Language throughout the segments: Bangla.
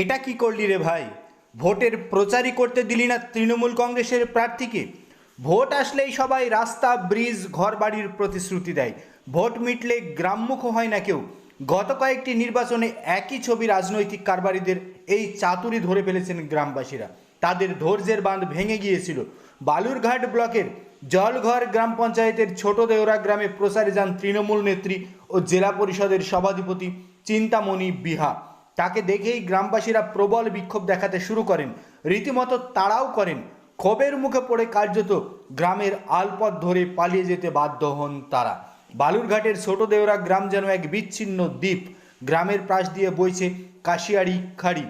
এটা কি করলি রে ভাই? ভোটের প্রচারই করতে দিলি না তৃণমূল কংগ্রেসের প্রার্থীকে। ভোট আসলেই সবাই রাস্তা, ব্রিজ, ঘরবাড়ির প্রতিশ্রুতি দেয়। ভোট মিটলে গ্রামমুখ হয় না কেউ। গত কয়েকটি নির্বাচনে একই ছবি রাজনৈতিক কারবারিদের এই চাতুরি ধরে ফেলেছেন গ্রামবাসীরা। তাদের ধৈর্যের বাঁধ ভেঙে গিয়েছিল। বালুরঘাট ব্লকের জলঘর গ্রাম পঞ্চায়েতের ছোট দেওরা গ্রামে প্রচারে যান তৃণমূল নেত্রী ও জেলা পরিষদের সভাধিপতি চিন্তামণি বিহা। তাকে দেখেই গ্রামবাসীরা প্রবল বিক্ষোভ দেখাতে শুরু করেন। রীতিমতো তাড়াও করেন। ক্ষোভের মুখে পড়ে কার্যত গ্রামের আলপথ ধরে পালিয়ে যেতে বাধ্য হন তারা। বালুরঘাটের ছোট দেওরা গ্রাম যেন এক বিচ্ছিন্ন দ্বীপ। গ্রামের পাশ দিয়ে বইছে কাশিয়াড়ি খাড়ি।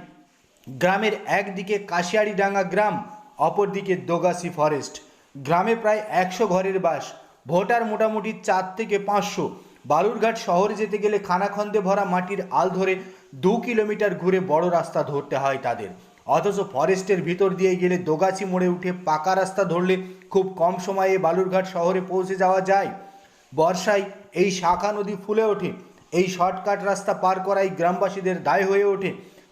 গ্রামের একদিকে কাশিয়াড়িডাঙ্গা গ্রাম, অপরদিকে দোগাসি ফরেস্ট। গ্রামে প্রায় একশো ঘরের বাস। ভোটার মোটামুটি চার থেকে পাঁচশো। বালুরঘাট শহরে যেতে গেলে খানাখন্দে ভরা মাটির আল ধরে দু কিলোমিটার ঘুরে বড় রাস্তা ধরতে হয় তাদের। অথচ ফরেস্টের ভিতর দিয়ে গেলে দোগাছি মোড়ে উঠে পাকা রাস্তা ধরলে খুব কম সময়ে বালুরঘাট শহরে পৌঁছে যাওয়া যায়। বর্ষায় এই শাখা নদী ফুলে ওঠে, এই শর্টকাট রাস্তা পার করাই গ্রামবাসীদের দায় হয়ে ওঠে।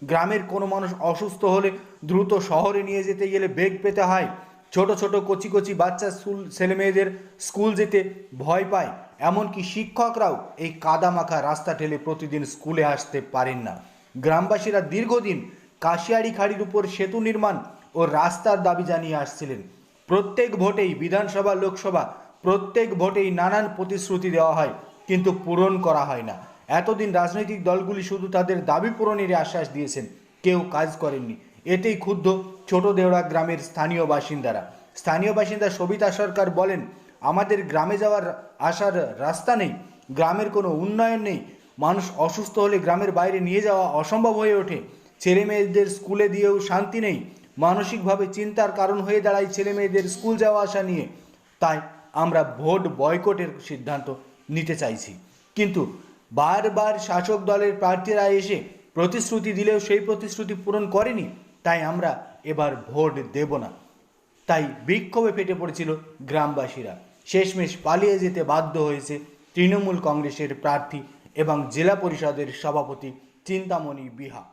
গ্রামের কোনো মানুষ অসুস্থ হলে দ্রুত শহরে নিয়ে যেতে গেলে বেগ পেতে হয়। ছোট ছোট কচি কচি বাচ্চা স্কুল, ছেলেমেয়েদের স্কুল যেতে ভয় পায়। এমনকি শিক্ষকরাও এই কাদামাখা রাস্তা ঠেলে প্রতিদিন স্কুলে আসতে পারেন না। গ্রামবাসীরা দীর্ঘদিন কাশিয়াড়ি খাড়ির উপর সেতু নির্মাণ ও রাস্তার দাবি জানিয়ে আসছিলেন। প্রত্যেক ভোটেই বিধানসভা, লোকসভা, প্রত্যেক ভোটেই নানান প্রতিশ্রুতি দেওয়া হয়, কিন্তু পূরণ করা হয় না। এতদিন রাজনৈতিক দলগুলি শুধু তাদের দাবি পূরণের আশ্বাস দিয়েছেন, কেউ কাজ করেননি। এতেই ক্ষুব্ধ ছোট দেওড়া গ্রামের স্থানীয় বাসিন্দারা। স্থানীয় বাসিন্দা সবিতা সরকার বলেন, আমাদের গ্রামে যাওয়ার আসার রাস্তা নেই, গ্রামের কোনো উন্নয়ন নেই। মানুষ অসুস্থ হলে গ্রামের বাইরে নিয়ে যাওয়া অসম্ভব হয়ে ওঠে। ছেলে মেয়েদের স্কুলে দিয়েও শান্তি নেই। মানসিকভাবে চিন্তার কারণ হয়ে দাঁড়ায় ছেলে মেয়েদের স্কুল যাওয়া আসা নিয়ে। তাই আমরা ভোট বয়কটের সিদ্ধান্ত নিতে চাইছি। কিন্তু বারবার শাসক দলের প্রার্থীরা এসে প্রতিশ্রুতি দিলেও সেই প্রতিশ্রুতি পূরণ করেনি। তাই আমরা এবার ভোট দেব না। তাই বিক্ষোভে ফেটে পড়েছিল গ্রামবাসীরা। শেষমেশ পালিয়ে যেতে বাধ্য হয়েছে তৃণমূল কংগ্রেসের প্রার্থী এবং জেলা পরিষদের সভাপতি চিন্তামণি বিহা।